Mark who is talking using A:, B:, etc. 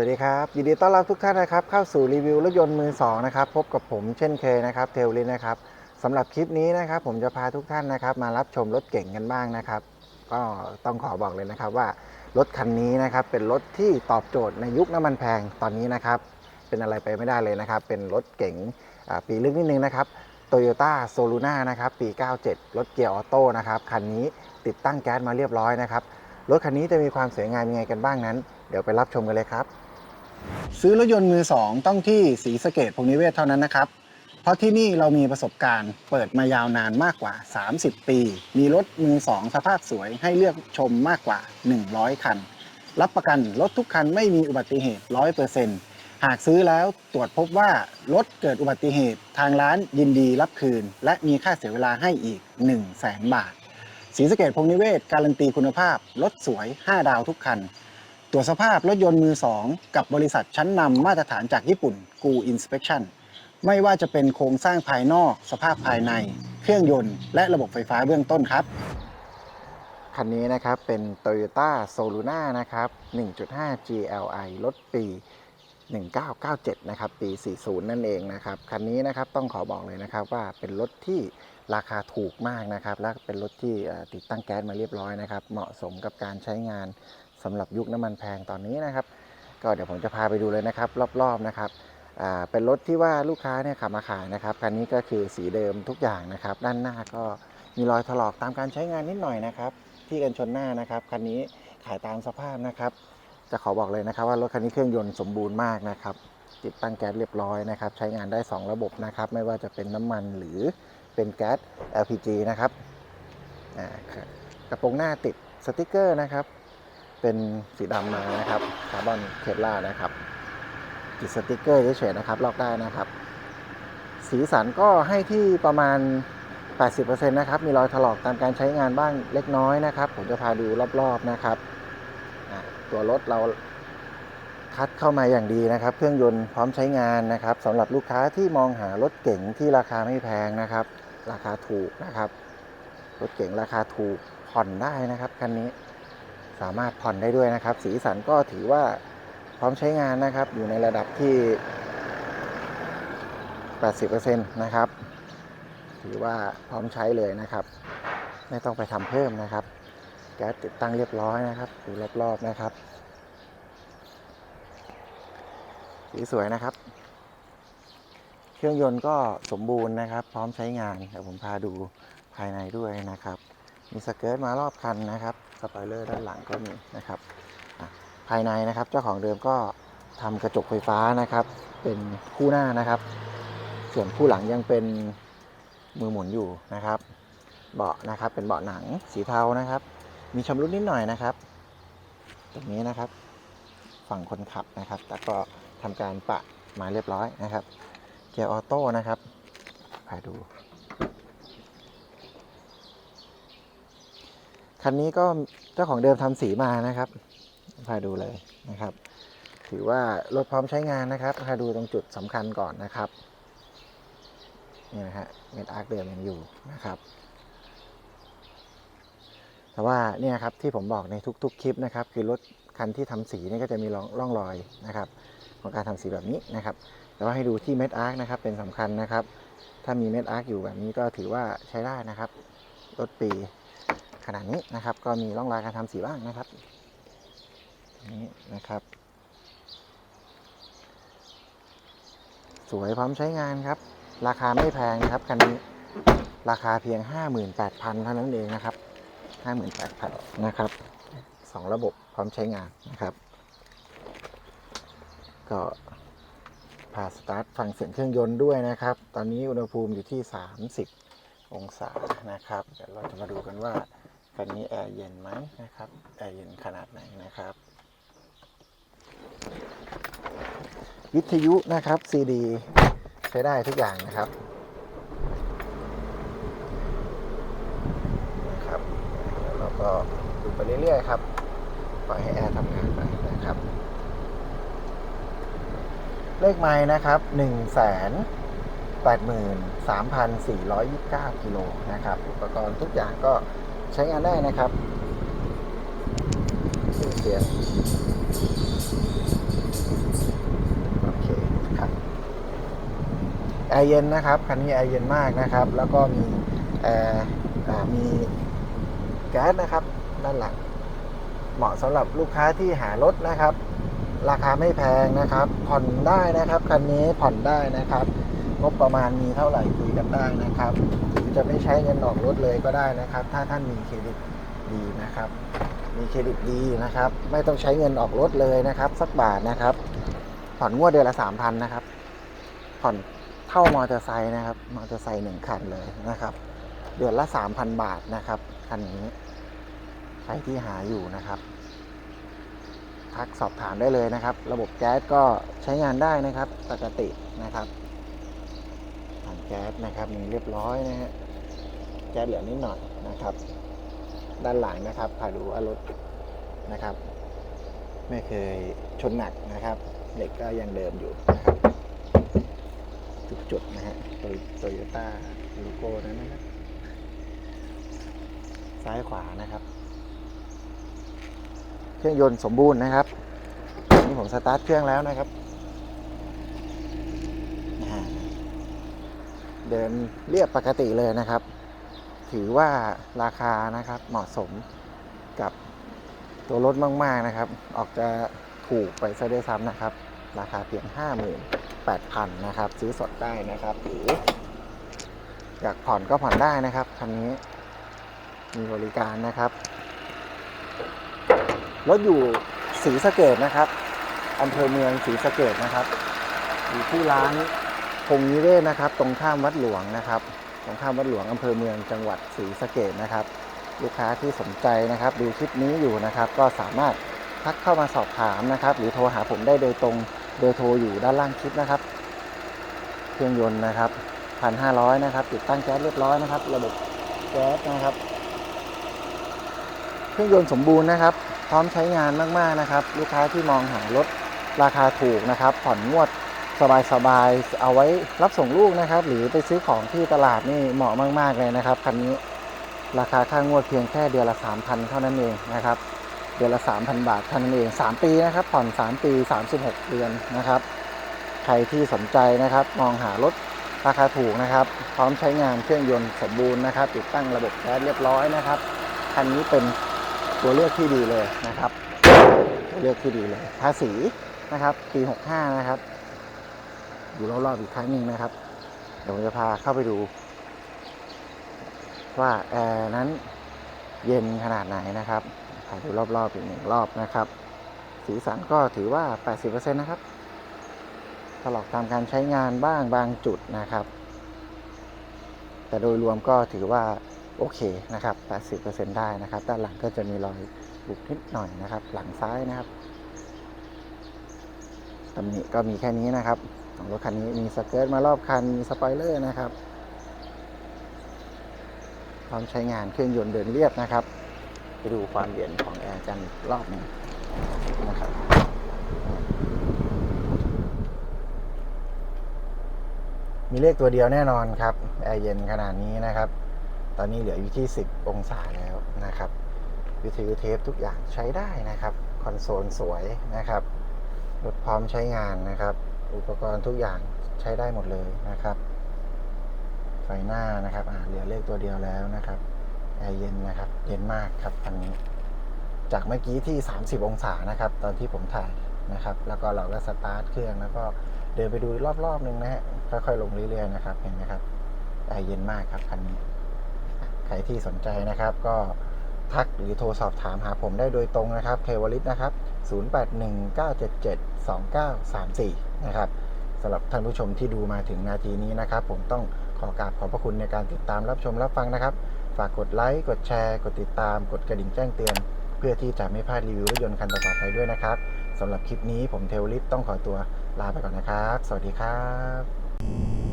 A: วัสดีครับ ยินดีต้อนรับทุกท่านนะครับ เข้าสู่รีวิวรถยนต์มือสองนะครับ พบกับผมเช่นเคยนะครับเทลลินนะครับสำหรับคลิปนี้นะครับ ผมจะพาทุกท่านนะครับ มารับชมรถเก่งกันบ้างนะครับ ก็ต้องขอบอกเลยนะครับว่ารถคันนี้นะครับ เป็นรถที่ตอบโจทย์ในยุคน้ำมันแพงตอนนี้นะครับ เป็นอะไรไปไม่ได้เลยนะครับ เป็นรถเก๋งปีลึกนิดนึงนะครับโตโยต้าโซลูน่านะครับปี 97 รถเกียร์ออโต้นะครับคันนี้ติดตั้งแก๊สมาเรียบร้อยนะครับรถคันนี้จะมีความสวยงามยังไงกันบ้างนั้น เดี๋ยวไปรับชมกันเลยครับ ซื้อรถยนต์มือสองต้องที่ศรีสะเกดพงนิเวศเท่านั้นนะครับ เพราะที่นี่เรามีประสบการณ์เปิดมายาวนานมากกว่า 30 ปี มีรถมือสองสภาพสวยให้เลือกชมมากกว่า 100 คัน รับประกันรถทุกคันไม่มีอุบัติเหตุ 100%หากซื้อแล้วตรวจพบว่ารถเกิดอุบัติเหตุทางร้านยินดีรับคืน และมีค่าเสียเวลาให้อีก 1 0 0 0 0แสนบาทศรีสะเกดพงนิเวศการันตีคุณภาพรถสวย 5 ดาวทุกคัน ตรวจสภาพรถยนต์มือ2กับบริษัทชั้นนำมาตรฐานจากญี่ปุ่นกูอินสเป t ชั่นไม่ว่าจะเป็นโครงสร้างภายนอก สภาพภายใน เครื่องยนต์ และระบบไฟฟ้าเบื้องต้นครับ คันนี้นะครับเป็น Toyota s o l u n a นะครับ 1.5 GLI รถปี 1997 นะครับ ปี 40 นั่นเองนะครับ คันนี้นะครับต้องขอบอกเลยนะครับว่าเป็นรถที่ราคาถูกมากนะครับ และเป็นรถที่ติดตั้งแก๊สมาเรียบร้อยนะครับ เหมาะสมกับการใช้งาน สำหรับยุคน้ำมันแพงตอนนี้นะครับ ก็เดี๋ยวผมจะพาไปดูเลยนะครับ รอบๆนะครับเป็นรถที่ว่าลูกค้าเนี่ยขับมาขายนะครับคันนี้ก็คือสีเดิมทุกอย่างนะครับ ด้านหน้าก็มีรอยถลอกตามการใช้งานนิดหน่อยนะครับ ที่กันชนหน้านะครับคันนี้ขายตามสภาพนะครับ จะขอบอกเลยนะครับว่ารถคันนี้เครื่องยนต์สมบูรณ์มากนะครับ ติดตั้งแก๊สเรียบร้อยนะครับ ใช้งานได้ 2 ระบบนะครับ ไม่ว่าจะเป็นน้ำมันหรือเป็นแก๊ส LPG นะครับกระโปรงหน้าติดสติกเกอร์นะครับ เป็นสีดำมานะครับคาร์บอนเคปลาร์นะครับติดสติกเกอร์เฉยๆนะครับ ลอกได้นะครับ สีสันก็ให้ที่ประมาณ 80%นะครับ มีรอยถลอกตามการใช้งานบ้างเล็กน้อยนะครับ ผมจะพาดูรอบๆนะครับ ตัวรถเราคัดเข้ามาอย่างดีนะครับ เครื่องยนต์พร้อมใช้งานนะครับสำหรับลูกค้าที่มองหารถเก๋งที่ราคาไม่แพงนะครับ ราคาถูกนะครับ รถเก๋งราคาถูกผ่อนได้นะครับคันนี้ สามารถผ่อนได้ด้วยนะครับ สีสันก็ถือว่าพร้อมใช้งานนะครับ อยู่ในระดับที่ 80%นะครับ ถือว่าพร้อมใช้เลยนะครับ ไม่ต้องไปทำเพิ่มนะครับ แก๊สติดตั้งเรียบร้อยนะครับดูรอบๆนะครับ สีสวยนะครับ เครื่องยนต์ก็สมบูรณ์นะครับ พร้อมใช้งานเดี๋ยวผมพาดูภายในด้วยนะครับ มีสเกิร์ตมารอบคันนะครับ สปอยเลอร์ด้านหลังก็มีนะครับภายในนะครับเจ้าของเดิมก็ทำกระจกไฟฟ้านะครับ เป็นคู่หน้านะครับ ส่วนคู่หลังยังเป็นมือหมุนอยู่นะครับ เบาะนะครับเป็นเบาะหนังสีเทานะครับ มีชำรุดนิดหน่อยนะครับ ตรงนี้นะครับ ฝั่งคนขับนะครับ แต่ก็ทำการปะมาเรียบร้อยนะครับ เกียร์ออโต้นะครับพาดู คันนี้ก็เจ้าของเดิมทำสีมานะครับพาดูเลยนะครับ ถือว่ารถพร้อมใช้งานนะครับพาดูตรงจุดสำคัญก่อนนะครับนี่นะฮะเม็ดอาร์คเดิมยังอยู่นะครับ แต่ว่าเนี่ยครับที่ผมบอกในทุก ๆ คลิปนะครับ คือรถคันที่ทำสีนี่ก็จะมีร่องร่องรอยนะครับ ของการทำสีแบบนี้นะครับแต่ว่าให้ดูที่เม็ดอาร์คนะครับเป็นสำคัญนะครับ ถ้ามีเม็ดอาร์คอยู่แบบนี้ก็ถือว่าใช้ได้นะครับรถปี ขนาดนี้นะครับ ก็มีร่องรอยการทำสีบ้างนะครับนี่นะครับ สวยพร้อมใช้งานครับ ราคาไม่แพงนะครับคันนี้ราคาเพียง 58,000เท่านั้นเองนะครับ 58,000นะครับสองระบบพร้อมใช้งานนะครับ ก็พาสตาร์ทฟังเสียงเครื่องยนต์ด้วยนะครับ ตอนนี้อุณหภูมิอยู่ที่ 30 องศานะครับ เดี๋ยวเราจะมาดูกันว่า คันนี้แอร์เย็นไหมนะครับ แอร์เย็นขนาดไหนนะครับ วิทยุนะครับซีดีใช้ได้ทุกอย่างนะครับนะครับแล้วเราก็ดูไปเรื่อยๆครับปล่อยให้แอร์ทำงานไปนะครับ เลขไม้นะครับ1 8 3 4 2 9 กิโลนะครับ อุปกรณ์ทุกอย่างก็ ใช้งานได้นะครับเสียงโอเคครับแอร์เย็นนะครับคันนี้แอร์เย็นมากนะครับ แล้วก็มีแอร์มีแก๊สนะครับ ด้านหลังเหมาะสำหรับลูกค้าที่หารถนะครับ ราคาไม่แพงนะครับ ผ่อนได้นะครับคันนี้ผ่อนได้นะครับงบประมาณมีเท่าไหร่คุยกันได้นะครับ รือจะไม่ใช้เงินออกรถเลยก็ได้นะครับ ถ้าท่านมีเครดิตดีนะครับ มีเครดิตดีนะครับ ไม่ต้องใช้เงินออกรถเลยนะครับ สักบาทนะครับ ผ่อนงวดเดือนละสามพันนะครับ ผ่อนเท่ามอเตอร์ไซค์นะครับ มอเตอร์ไซค์หนึ่งคันเลยนะครับ เดือนละสามพันบาทนะครับคันนี้ใครที่หาอยู่นะครับทักสอบถามได้เลยนะครับ ระบบแก๊สก็ใช้งานได้นะครับ ปกตินะครับ ถังแก๊สนะครับมีเรียบร้อยนะฮะแก๊สเหลือนิดหน่อยนะครับ ด้านหลังนะครับพาดูอารถนะครับ ไม่เคยชนหนักนะครับ เหล็กก็ยังเดิมอยู่นะครับทุกจุดนะฮะโตโยต้าโลโก้นั้นนะครับซ้ายขวานะครับ เครื่องยนต์สมบูรณ์นะครับนี่ผมสตาร์ทเครื่องแล้วนะครับอ่า เดินเรียบปกติเลยนะครับ ถือว่าราคานะครับเหมาะสมกับตัวรถมาก ๆ นะครับ ออกจะถูกไปซะด้วยซ้ำนะครับ ราคาเพียง 58,000 นะครับ ซื้อสดได้นะครับ หรืออยากผ่อนก็ผ่อนได้นะครับคันนี้มีบริการนะครับรถอยู่ศรีสะเกดนะครับอำเภอเมืองศรีสะเกดนะครับ อยู่ที่ร้าน พงนิเวศนะครับ ตรงข้ามวัดหลวงนะครับ ตรงข้ามวัดหลวงอำเภอเมืองจังหวัดศรีสะเกดนะครับ ลูกค้าที่สนใจนะครับ ดูคลิปนี้อยู่นะครับ ก็สามารถทักเข้ามาสอบถามนะครับ หรือโทรหาผมได้โดยตรงเบอร์โทรอยู่ด้านล่างคลิปนะครับ เครื่องยนต์นะครับ1,500นะครับ ติดตั้งแก๊สเรียบร้อยนะครับ ระบบแก๊สนะครับ เครื่องยนต์สมบูรณ์นะครับ พร้อมใช้งานมากๆนะครับ ลูกค้าที่มองหารถราคาถูกนะครับ ผ่อนงวด สบายๆ เอาไว้รับส่งลูกนะครับ หรือไปซื้อของที่ตลาดนี่เหมาะมาก ๆ เลยนะครับคันนี้ราคาค่างวดเพียงแค่เดือนละ 3,000 เท่านั้นเองนะครับ เดือนละ 3,000 บาทเท่านั้นเอง 3 ปีนะครับ ผ่อน 3 ปี 36 เดือนนะครับ ใครที่สนใจนะครับ มองหารถราคาถูกนะครับ พร้อมใช้งานเครื่องยนต์สมบูรณ์นะครับ ติดตั้งระบบแก๊สเรียบร้อยนะครับคันนี้เป็นตัวเลือกที่ดีเลยนะครับตัวเลือกที่ดีเลยภาษีนะครับ ปี 65 นะครับ อยู่รอบๆอีกครั้งหนึ่งนะครับ เดี๋ยวผมจะพาเข้าไปดู ว่าแอร์นั้นเย็นขนาดไหนนะครับพาดูรอบๆอีกหนึ่งรอบนะครับ สีสันก็ถือว่า 80%นะครับถลอกตามการใช้งานบ้างบางจุดนะครับ แต่โดยรวมก็ถือว่าโอเคนะครับ 80%ได้นะครับ ด้านหลังก็จะมีรอยบุบนิดหน่อยนะครับ หลังซ้ายนะครับตำหนิก็มีแค่นี้นะครับ ของรถคันนี้มีสเกิร์ตมารอบคันมีสปอยเลอร์นะครับพร้อมใช้งานเครื่องยนต์เดินเรียบนะครับ ไปดูความเย็นของแอร์กันรอบหนึงนะครับมีเลขตัวเดียวแน่นอนครับแอร์เย็นขนาดนี้นะครับ ตอนนี้เหลืออยู่ที่ 10 องศาแล้วนะครับวิทยุเทปทุกอย่างใช้ได้นะครับ คอนโซลสวยนะครับรถพร้อมใช้งานนะครับ อุปกรณ์ทุกอย่างใช้ได้หมดเลยนะครับ ไฟหน้านะครับอ่าเหลือเลขตัวเดียวแล้วนะครับแอร์เย็นนะครับ เย็นมากครับคันนี้ จากเมื่อกี้ที่ 30 องศานะครับ ตอนที่ผมถ่ายนะครับ แล้วก็เราก็สตาร์ทเครื่องแล้วก็เดินไปดูรอบๆนึงนะฮะค่อยๆลงเรื่อยๆนะครับเห็นไหมครับแอร์เย็นมากครับคันนี้ใครที่สนใจนะครับก็ ทักหรือโทรสอบถามหาผมได้โดยตรงนะครับเทวลิตนะครับ 0819772934 นะครับสำหรับท่านผู้ชมที่ดูมาถึงนาทีนี้นะครับ ผมต้องขอกราบขอบพระคุณในการติดตามรับชมรับฟังนะครับ ฝากกดไลค์กดแชร์ กดติดตาม กดกระดิ่งแจ้งเตือน เพื่อที่จะไม่พลาดรีวิวรถยนต์คันต่อไปด้วยนะครับสำหรับคลิปนี้ผมเทวลิตต้องขอตัวลาไปก่อนนะครับ สวัสดีครับ